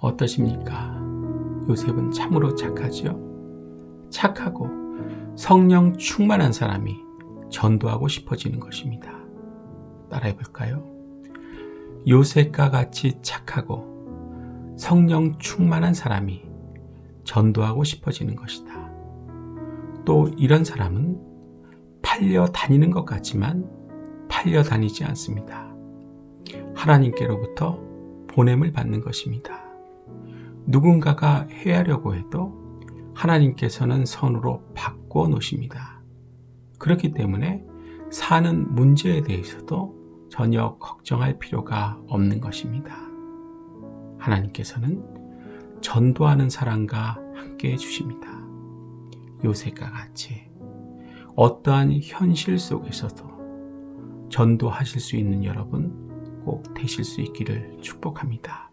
어떠십니까? 요셉은 참으로 착하지요? 착하고 성령 충만한 사람이 전도하고 싶어지는 것입니다. 따라해 볼까요? 요셉과 같이 착하고 성령 충만한 사람이 전도하고 싶어지는 것이다. 또 이런 사람은 팔려 다니는 것 같지만 팔려 다니지 않습니다. 하나님께로부터 보냄을 받는 것입니다. 누군가가 해하려고 해도 하나님께서는 선으로 바꿔 놓으십니다. 그렇기 때문에 사는 문제에 대해서도 전혀 걱정할 필요가 없는 것입니다. 하나님께서는 전도하는 사람과 함께 해주십니다. 요셉과 같이 어떠한 현실 속에서도 전도하실 수 있는 여러분 꼭 되실 수 있기를 축복합니다.